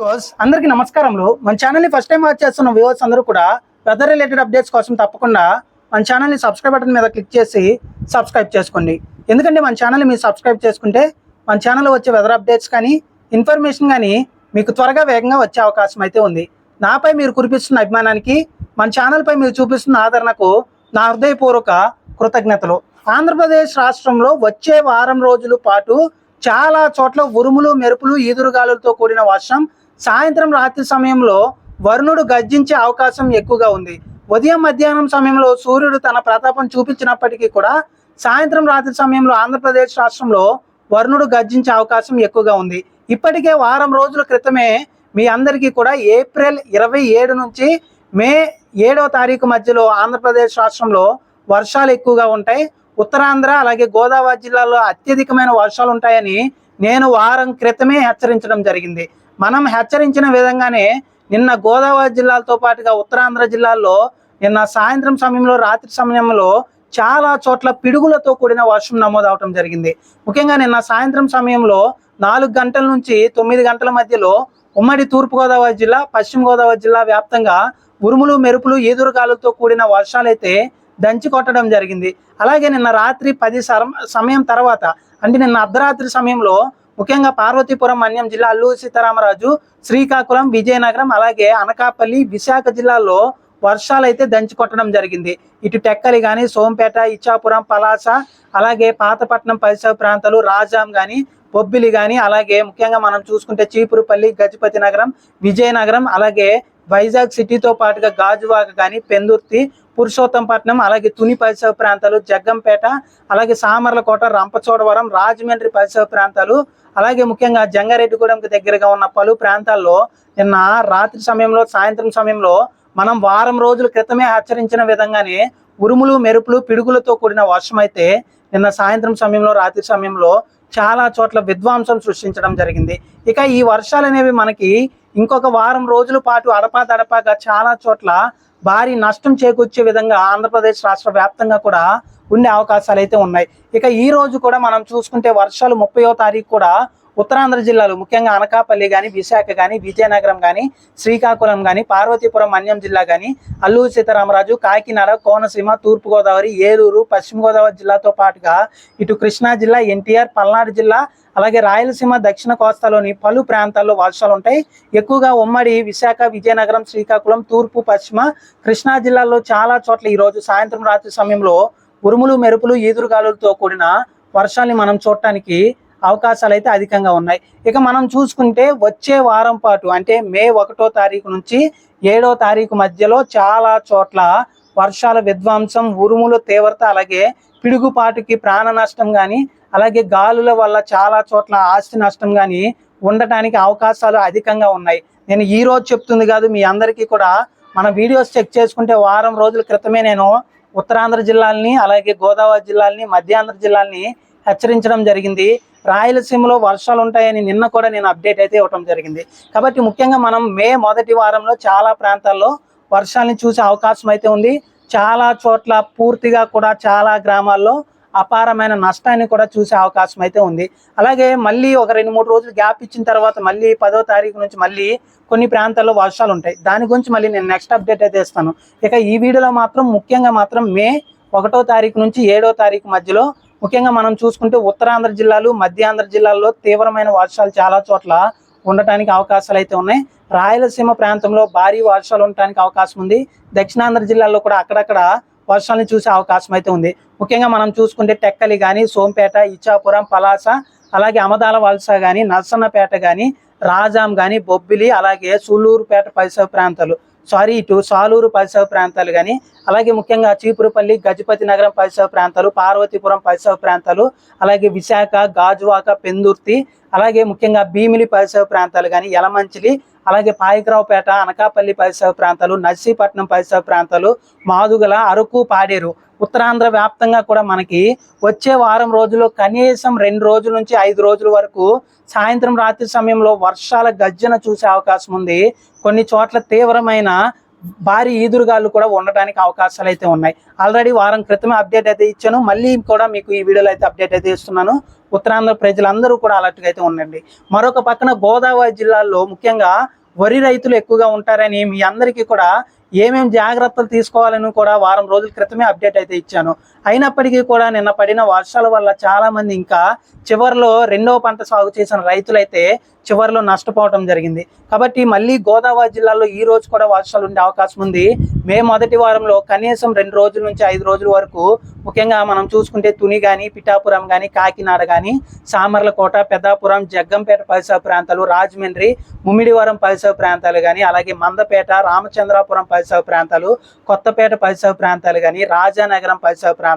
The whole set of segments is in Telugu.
వ్యూవర్స్ అందరికీ నమస్కారములు. మన ఛానల్ని ఫస్ట్ టైం వాచ్ చేస్తున్న వ్యూవర్స్ అందరూ కూడా వెదర్ రిలేటెడ్ అప్డేట్స్ కోసం తప్పకుండా మన ఛానల్ని సబ్స్క్రైబ్ బటన్ మీద క్లిక్ చేసి సబ్స్క్రైబ్ చేసుకోండి. ఎందుకంటే మన ఛానల్ని మీరు సబ్స్క్రైబ్ చేసుకుంటే మన ఛానల్లో వచ్చే వెదర్ అప్డేట్స్ కానీ ఇన్ఫర్మేషన్ కానీ మీకు త్వరగా వేగంగా వచ్చే అవకాశం అయితే ఉంది. నాపై మీరు కురిపిస్తున్న అభిమానానికి మన ఛానల్పై మీరు చూపిస్తున్న ఆదరణకు నా హృదయపూర్వక కృతజ్ఞతలు. ఆంధ్రప్రదేశ్ రాష్ట్రంలో వచ్చే వారం రోజుల పాటు చాలా చోట్ల ఉరుములు మెరుపులు ఈదురుగాలులతో కూడిన వర్షం సాయంత్రం రాత్రి సమయంలో వరుణుడు గర్జించే అవకాశం ఎక్కువగా ఉంది. ఉదయం మధ్యాహ్నం సమయంలో సూర్యుడు తన ప్రతాపం చూపించినప్పటికీ కూడా సాయంత్రం రాత్రి సమయంలో ఆంధ్రప్రదేశ్ రాష్ట్రంలో వరుణుడు గర్జించే అవకాశం ఎక్కువగా ఉంది. ఇప్పటికే వారం రోజుల క్రితమే మీ అందరికీ కూడా ఏప్రిల్ ఇరవై ఏడు నుంచి మే ఏడవ తారీఖు మధ్యలో ఆంధ్రప్రదేశ్ రాష్ట్రంలో వర్షాలు ఎక్కువగా ఉంటాయి. ఉత్తరాంధ్ర అలాగే గోదావరి జిల్లాలో అత్యధికమైన వర్షాలు ఉంటాయని నేను వారం క్రితమే హెచ్చరించడం జరిగింది. మనం హెచ్చరించిన విధంగానే నిన్న గోదావరి జిల్లాలతో పాటుగా ఉత్తరాంధ్ర జిల్లాల్లో నిన్న సాయంత్రం సమయంలో రాత్రి సమయంలో చాలా చోట్ల పిడుగులతో కూడిన వర్షం నమోదవటం జరిగింది. ముఖ్యంగా నిన్న సాయంత్రం సమయంలో నాలుగు గంటల నుంచి తొమ్మిది గంటల మధ్యలో ఉమ్మడి తూర్పుగోదావరి జిల్లా పశ్చిమ గోదావరి జిల్లా వ్యాప్తంగా ఉరుములు మెరుపులు ఈదురుగాలులతో కూడిన వర్షాలైతే దంచి కొట్టడం జరిగింది. అలాగే నిన్న రాత్రి పది సమయం తర్వాత అంటే నిన్న అర్ధరాత్రి సమయంలో ముఖ్యంగా పార్వతీపురం మన్యం జిల్లా అల్లూరి సీతారామరాజు శ్రీకాకుళం విజయనగరం అలాగే అనకాపల్లి విశాఖ జిల్లాలో వర్షాలు అయితే దంచి కొట్టడం జరిగింది. ఇటు టెక్కలి కానీ సోంపేట ఇచ్చాపురం పలాస అలాగే పాతపట్నం పరిసర ప్రాంతాలు రాజాం కానీ బొబ్బిలి కానీ అలాగే ముఖ్యంగా మనం చూసుకుంటే చీపురుపల్లి గజపతి నగరం విజయనగరం అలాగే వైజాగ్ సిటీతో పాటుగా గాజువాక కానీ పెందుర్తి పురుషోత్తంపట్నం అలాగే తుని పరిసర ప్రాంతాలు జగ్గంపేట అలాగే సామర్లకోట రంపచోడవరం రాజమండ్రి పరిసర ప్రాంతాలు అలాగే ముఖ్యంగా జంగారెడ్డిగూడెంకి దగ్గరగా ఉన్న పలు ప్రాంతాల్లో నిన్న రాత్రి సమయంలో సాయంత్రం సమయంలో మనం వారం రోజుల క్రితమే హెచ్చరించిన విధంగానే ఉరుములు మెరుపులు పిడుగులతో కూడిన వర్షం అయితే నిన్న సాయంత్రం సమయంలో రాత్రి సమయంలో చాలా చోట్ల విధ్వంసం సృష్టించడం జరిగింది. ఇక ఈ వర్షాలు అనేవి మనకి ఇంకొక వారం రోజుల పాటు అడపా చాలా చోట్ల భారీ నష్టం చేకూర్చే విధంగా ఆంధ్రప్రదేశ్ రాష్ట్ర వ్యాప్తంగా కూడా ఉండే అవకాశాలు అయితే ఉన్నాయి. ఇక ఈ రోజు కూడా మనం చూసుకుంటే వర్షాలు ముప్పయో తారీఖు కూడా ఉత్తరాంధ్ర జిల్లాలు ముఖ్యంగా అనకాపల్లి కానీ విశాఖ కానీ విజయనగరం కానీ శ్రీకాకుళం కానీ పార్వతీపురం మన్యం జిల్లా కానీ అల్లూరు సీతారామరాజు కాకినాడ కోనసీమ తూర్పుగోదావరి ఏలూరు పశ్చిమ గోదావరి జిల్లాతో పాటుగా ఇటు కృష్ణా జిల్లా ఎన్టీఆర్ పల్నాడు జిల్లా అలాగే రాయలసీమ దక్షిణ కోస్తాలోని పలు ప్రాంతాల్లో వర్షాలు ఉంటాయి. ఎక్కువగా ఉమ్మడి విశాఖ విజయనగరం శ్రీకాకుళం తూర్పు పశ్చిమ కృష్ణా జిల్లాలో చాలా చోట్ల ఈరోజు సాయంత్రం రాత్రి సమయంలో ఉరుములు మెరుపులు ఈదురుగాలులతో కూడిన వర్షాల్ని మనం చూడటానికి అవకాశాలు అయితే అధికంగా ఉన్నాయి. ఇక మనం చూసుకుంటే వచ్చే వారం పాటు అంటే మే ఒకటో తారీఖు నుంచి ఏడో తారీఖు మధ్యలో చాలా చోట్ల వర్షాల విధ్వంసం ఉరుముల తీవ్రత అలాగే పిడుగుపాటుకి ప్రాణ నష్టం కానీ అలాగే గాలుల వల్ల చాలా చోట్ల ఆస్తి నష్టం కానీ ఉండటానికి అవకాశాలు అధికంగా ఉన్నాయి. నేను ఈ రోజు చెప్తుంది కాదు మీ అందరికీ కూడా మన వీడియోస్ చెక్ చేసుకుంటే వారం రోజుల క్రితమే నేను ఉత్తరాంధ్ర జిల్లాల్ని అలాగే గోదావరి జిల్లాల్ని మధ్యాంధ్ర జిల్లాల్ని హెచ్చరించడం జరిగింది. రాయలసీమలో వర్షాలు ఉంటాయని నిన్న కూడా నేను అప్డేట్ అయితే ఇవ్వడం జరిగింది. కాబట్టి ముఖ్యంగా మనం మే మొదటి వారంలో చాలా ప్రాంతాల్లో వర్షాలని చూసే అవకాశం అయితే ఉంది. చాలా చోట్ల పూర్తిగా కూడా చాలా గ్రామాల్లో అపారమైన నష్టాన్ని కూడా చూసే అవకాశం అయితే ఉంది. అలాగే మళ్ళీ ఒక రెండు మూడు రోజులు గ్యాప్ ఇచ్చిన తర్వాత మళ్ళీ పదో తారీఖు నుంచి మళ్ళీ కొన్ని ప్రాంతాల్లో వర్షాలు ఉంటాయి దాని గురించి మళ్ళీ నేను నెక్స్ట్ అప్డేట్ అయితే ఇస్తాను. ఇక ఈ వీడియోలో మాత్రం ముఖ్యంగా మాత్రం మే ఒకటో తారీఖు నుంచి ఏడో తారీఖు మధ్యలో ముఖ్యంగా మనం చూసుకుంటే ఉత్తరాంధ్ర జిల్లాలు మధ్యాంధ్ర జిల్లాల్లో తీవ్రమైన వర్షాలు చాలా చోట్ల ఉండటానికి అవకాశాలు అయితే ఉన్నాయి. రాయలసీమ ప్రాంతంలో భారీ వర్షాలు ఉండటానికి అవకాశం ఉంది. దక్షిణాంధ్ర జిల్లాల్లో కూడా అక్కడక్కడ వర్షాలను చూసే అవకాశం అయితే ఉంది. ముఖ్యంగా మనం చూసుకుంటే టెక్కలి కానీ సోంపేట ఇచ్చాపురం పలాస అలాగే అమదాల వలస కానీ నర్సన్నపేట కానీ రాజాం కానీ బొబ్బిలి అలాగే సూళ్ళూరుపేట పరిసర ప్రాంతాలు. సారీ ఇటు సాలూరు పరిసర ప్రాంతాలు కానీ అలాగే ముఖ్యంగా చీపురుపల్లి గజపతి నగరం పరిసర ప్రాంతాలు పార్వతీపురం పరిసర ప్రాంతాలు అలాగే విశాఖ గాజువాక పెందుర్తి అలాగే ముఖ్యంగా భీమిలి పరిసర ప్రాంతాలు కానీ యలమంచిలి అలాగే పాయకరావుపేట అనకాపల్లి పరిసర ప్రాంతాలు నర్సీపట్నం పరిసర ప్రాంతాలు మాదుగల అరకు పాడేరు. ఉత్తరాంధ్ర వ్యాప్తంగా కూడా మనకి వచ్చే వారం రోజుల్లో కనీసం రెండు రోజుల నుంచి ఐదు రోజుల వరకు సాయంత్రం రాత్రి సమయంలో వర్షాల గర్జన చూసే అవకాశం ఉంది. కొన్ని చోట్ల తీవ్రమైన భారీ ఈదురుగాలు కూడా ఉండటానికి అవకాశాలు అయితే ఉన్నాయి. ఆల్రెడీ వారం క్రితమే అప్డేట్ అయితే ఇచ్చాను. మళ్ళీ కూడా మీకు ఈ వీడియోలో అయితే అప్డేట్ అయితే ఇస్తున్నాను. ఉత్తరాంధ్ర ప్రజలందరూ కూడా అలర్ట్గా అయితే ఉండండి. మరొక పక్కన గోదావరి జిల్లాలో ముఖ్యంగా వరి రైతులు ఎక్కువగా ఉంటారని మీ అందరికీ కూడా ఏమేం జాగ్రత్తలు తీసుకోవాలని కూడా వారం రోజుల క్రితమే అప్డేట్ అయితే ఇచ్చాను. అయినప్పటికీ కూడా నిన్న పడిన వర్షాల వల్ల చాలా మంది ఇంకా చివరిలో రెండవ పంట సాగు చేసిన రైతులైతే చివరిలో నష్టపోవడం జరిగింది. కాబట్టి మళ్ళీ గోదావరి జిల్లాలో ఈ రోజు కూడా వర్షాలు ఉండే అవకాశం ఉంది. మే మొదటి వారంలో కనీసం రెండు రోజుల నుంచి ఐదు రోజుల వరకు ముఖ్యంగా మనం చూసుకుంటే తుని కానీ పిఠాపురం కానీ కాకినాడ కానీ సామర్లకోట పెద్దాపురం జగ్గంపేట పరిసర ప్రాంతాలు రాజమండ్రి ముమ్మిడివరం పరిసర ప్రాంతాలు కానీ అలాగే మందపేట రామచంద్రాపురం పరిసర ప్రాంతాలు కొత్తపేట పరిసర ప్రాంతాలు కానీ రాజానగరం పరిసర ప్రాంతాలు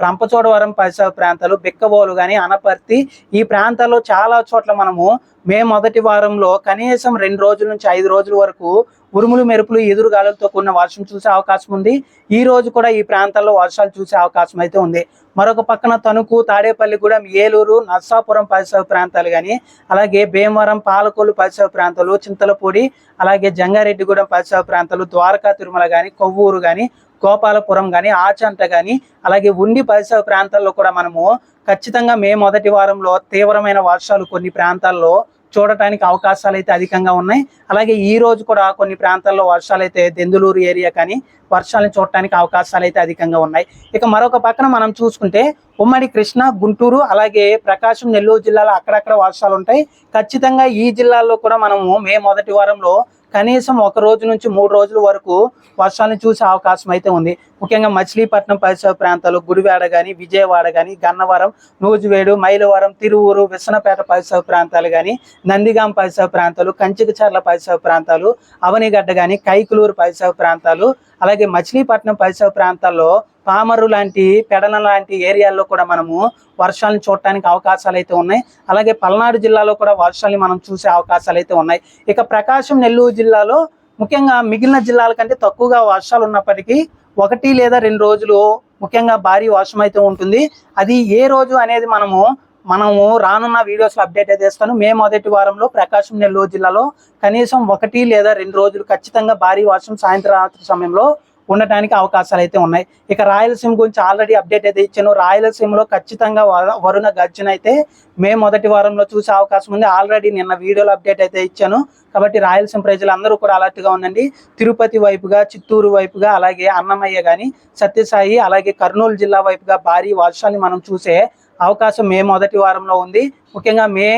రంపచోడవరం పరిసర ప్రాంతాలు బిక్కబోలు కానీ అనపర్తి ఈ ప్రాంతాల్లో చాలా చోట్ల మనము మే మొదటి వారంలో కనీసం రెండు రోజుల నుంచి ఐదు రోజుల వరకు ఉరుములు మెరుపులు ఎదురుగాలులతో కూడిన వర్షం చూసే అవకాశం ఉంది. ఈ రోజు కూడా ఈ ప్రాంతాల్లో వర్షాలు చూసే అవకాశం అయితే ఉంది. మరొక పక్కన తణుకు తాడేపల్లిగూడెం ఏలూరు నర్సాపురం పరిసర ప్రాంతాలు కానీ అలాగే భీమవరం పాలకొల్లు పరిసర ప్రాంతాలు చింతలపూడి అలాగే జంగారెడ్డిగూడెం పరిసర ప్రాంతాలు ద్వారకా తిరుమల కానీ కొవ్వూరు కానీ గోపాలపురం కానీ ఆచంట కానీ అలాగే ఉండి పరిసర ప్రాంతాల్లో కూడా మనము ఖచ్చితంగా మే మొదటి వారంలో తీవ్రమైన వర్షాలు కొన్ని ప్రాంతాల్లో చూడటానికి అవకాశాలు అయితే అధికంగా ఉన్నాయి. అలాగే ఈ రోజు కూడా కొన్ని ప్రాంతాల్లో వర్షాలు అయితే దెందులూరు ఏరియా కానీ వర్షాలను చూడటానికి అవకాశాలు అయితే అధికంగా ఉన్నాయి. ఇక మరొక పక్కన మనం చూసుకుంటే ఉమ్మడి కృష్ణ గుంటూరు అలాగే ప్రకాశం నెల్లూరు జిల్లాలో అక్కడక్కడ వర్షాలు ఉంటాయి ఖచ్చితంగా ఈ జిల్లాల్లో కూడా మనము మే మొదటి వారంలో కనీసం ఒక రోజు నుంచి మూడు రోజుల వరకు వర్షాలను చూసే అవకాశం అయితే ఉంది. ముఖ్యంగా మచిలీపట్నం పరిసర ప్రాంతాలు గుడివాడ కానీ విజయవాడ కానీ గన్నవరం నూజివేడు మైలవరం తిరువూరు విసనపేట పరిసర ప్రాంతాలు కానీ నందిగాం పరిసర ప్రాంతాలు కంచికచర్ల పరిసర ప్రాంతాలు అవనిగడ్డ కానీ కైకులూరు పరిసర ప్రాంతాలు అలాగే మచిలీపట్నం పరిసర ప్రాంతాల్లో పామరు లాంటి పెడన లాంటి ఏరియాల్లో కూడా మనము వర్షాలను చూడటానికి అవకాశాలు అయితే ఉన్నాయి. అలాగే పల్నాడు జిల్లాలో కూడా వర్షాలని మనం చూసే అవకాశాలు అయితే ఉన్నాయి. ఇక ప్రకాశం నెల్లూరు జిల్లాలో ముఖ్యంగా మిగిలిన జిల్లాల కంటే తక్కువగా వర్షాలు ఉన్నప్పటికీ ఒకటి లేదా రెండు రోజులు ముఖ్యంగా భారీ వర్షం అయితే ఉంటుంది. అది ఏ రోజు అనేది మనము మనము రానున్న వీడియోస్లో అప్డేట్ అయితే ఇస్తాను మే మొదటి వారంలో ప్రకాశం నెల్లూరు జిల్లాలో కనీసం ఒకటి లేదా రెండు రోజులు ఖచ్చితంగా భారీ వర్షం సాయంత్రం రాత్రి సమయంలో ఉండటానికి అవకాశాలు అయితే ఉన్నాయి. ఇక రాయలసీమ గురించి ఆల్రెడీ అప్డేట్ అయితే ఇచ్చాను. రాయలసీమలో ఖచ్చితంగా వరుణ గర్జన అయితే మే మొదటి వారంలో చూసే అవకాశం ఉంది. ఆల్రెడీ నిన్న వీడియోలో అప్డేట్ అయితే ఇచ్చాను. కాబట్టి రాయలసీమ ప్రజలందరూ కూడా అలర్ట్గా ఉండండి. తిరుపతి వైపుగా చిత్తూరు వైపుగా అలాగే అన్నమయ్య కానీ సత్యసాయి అలాగే కర్నూలు జిల్లా వైపుగా భారీ వర్షాన్ని మనం చూసే అవకాశం మే మొదటి వారంలో ఉంది. ముఖ్యంగా మే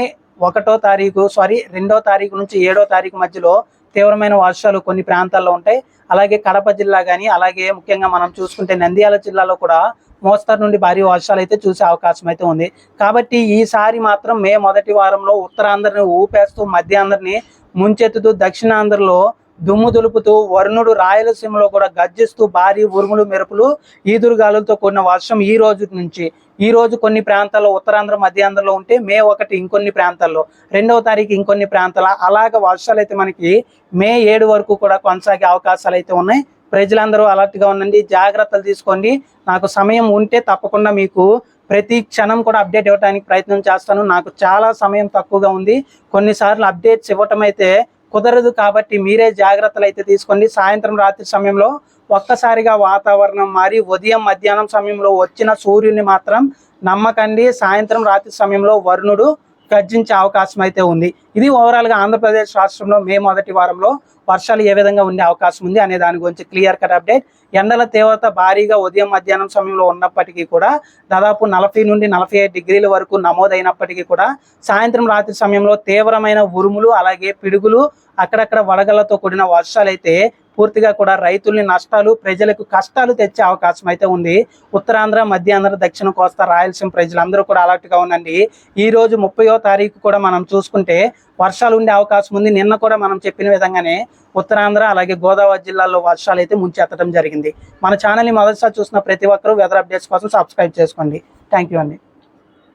ఒకటో తారీఖు సారీ రెండో తారీఖు నుంచి ఏడో తారీఖు మధ్యలో తీవ్రమైన వర్షాలు కొన్ని ప్రాంతాల్లో ఉంటాయి. అలాగే కడప జిల్లా కానీ అలాగే ముఖ్యంగా మనం చూసుకుంటే నంద్యాల జిల్లాలో కూడా మోస్తరు నుండి భారీ వర్షాలు అయితే చూసే అవకాశం అయితే ఉంది. కాబట్టి ఈసారి మాత్రం మే మొదటి వారంలో ఉత్తరాంధ్రని ఊపేస్తూ మధ్యాంధ్రని ముంచెత్తుతూ దక్షిణాంధ్రలో దుమ్ము దులుపుతూ వరుణుడు రాయలసీమలో కూడా గర్జిస్తూ భారీ ఉరుములు మెరుపులు ఈదురుగాలులతో కూడిన వర్షం ఈ రోజు నుంచి ఈ రోజు కొన్ని ప్రాంతాల్లో ఉత్తరాంధ్ర మధ్యాంధ్రలో ఉంటే మే ఒకటి ఇంకొన్ని ప్రాంతాల్లో రెండవ తారీఖు ఇంకొన్ని ప్రాంతాల అలాగ వర్షాలు అయితే మనకి మే ఏడు వరకు కూడా కొనసాగే అవకాశాలు అయితే ఉన్నాయి. ప్రజలందరూ అలర్ట్గా ఉండండి జాగ్రత్తలు తీసుకోండి. నాకు సమయం ఉంటే తప్పకుండా మీకు ప్రతి క్షణం కూడా అప్డేట్ ఇవ్వడానికి ప్రయత్నం చేస్తాను. నాకు చాలా సమయం తక్కువగా ఉంది. కొన్నిసార్లు అప్డేట్స్ ఇవ్వటం అయితే కుదరదు కాబట్టి మీరే జాగ్రత్తలు అయితే తీసుకోండి. సాయంత్రం రాత్రి సమయంలో ఒక్కసారిగా వాతావరణం మారి ఉదయం మధ్యాహ్నం సమయంలో వచ్చిన సూర్యుని మాత్రం నమ్మకండి. సాయంత్రం రాత్రి సమయంలో వరుణుడు గర్జించే అవకాశం అయితే ఉంది. ఇది ఓవరాల్గా ఆంధ్రప్రదేశ్ రాష్ట్రంలో మే మొదటి వారంలో వర్షాలు ఏ విధంగా ఉండే అవకాశం ఉంది అనే దాని గురించి క్లియర్ కట్ అప్డేట్ ఎండల తీవ్రత భారీగా ఉదయం మధ్యాహ్నం సమయంలో ఉన్నప్పటికీ కూడా దాదాపు నలభై నుండి నలభై ఐదు డిగ్రీల వరకు నమోదైనప్పటికీ కూడా సాయంత్రం రాత్రి సమయంలో తీవ్రమైన ఉరుములు అలాగే పిడుగులు అక్కడక్కడ వడగళ్ళతో కూడిన వర్షాలు అయితే పూర్తిగా కూడా రైతుల్ని నష్టాలు ప్రజలకు కష్టాలు తెచ్చే అవకాశం అయితే ఉంది. ఉత్తరాంధ్ర మధ్యాంధ్ర దక్షిణ కోస్తా రాయలసీమ ప్రజలందరూ కూడా అలర్ట్గా ఉండండి. ఈ రోజు ముప్పయో తారీఖు కూడా మనం చూసుకుంటే వర్షాలు ఉండే అవకాశం ఉంది. నిన్న కూడా మనం చెప్పిన విధంగానే ఉత్తరాంధ్ర అలాగే గోదావరి జిల్లాల్లో వర్షాలు అయితే ముంచెత్తడం జరిగింది. మన ఛానల్ని మొదటిసారి చూసిన ప్రతి ఒక్కరూ వెదర్ అప్డేట్స్ కోసం సబ్స్క్రైబ్ చేసుకోండి. థ్యాంక్ యూ అండి.